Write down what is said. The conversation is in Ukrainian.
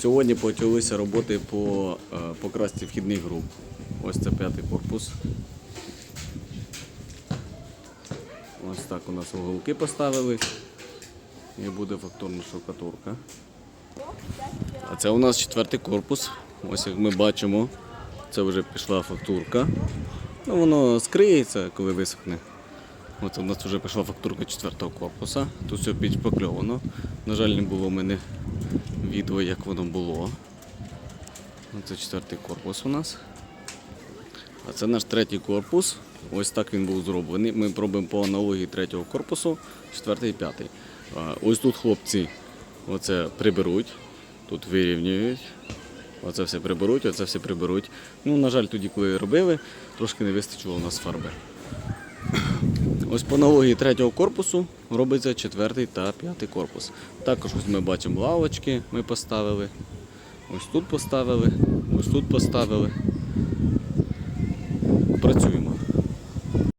Сьогодні почалися роботи по е, покрасці вхідних груп. Ось це п'ятий корпус. Ось так у нас уголки поставили. І буде фактурна штукатурка. А це у нас четвертий корпус. Ось як ми бачимо, це вже пішла фактурка. Ну, воно скриється, коли висохне. От у нас вже пішла фактурка четвертого корпуса. Тут все підшпакльовано. На жаль, не було в мене відео, як воно було. Це четвертий корпус у нас. А це наш третій корпус. Ось так він був зроблений. Ми пробуємо по аналогії третього корпусу, четвертий і п'ятий. Ось тут хлопці оце приберуть, тут вирівнюють. Оце все приберуть, оце все приберуть. Ну, на жаль, тоді, коли робили, трошки не вистачило у нас фарби. Ось по аналогії третього корпусу робиться четвертий та п'ятий корпус. Також ось ми бачимо лавочки, ми поставили. Ось тут поставили, ось тут поставили. Працюємо.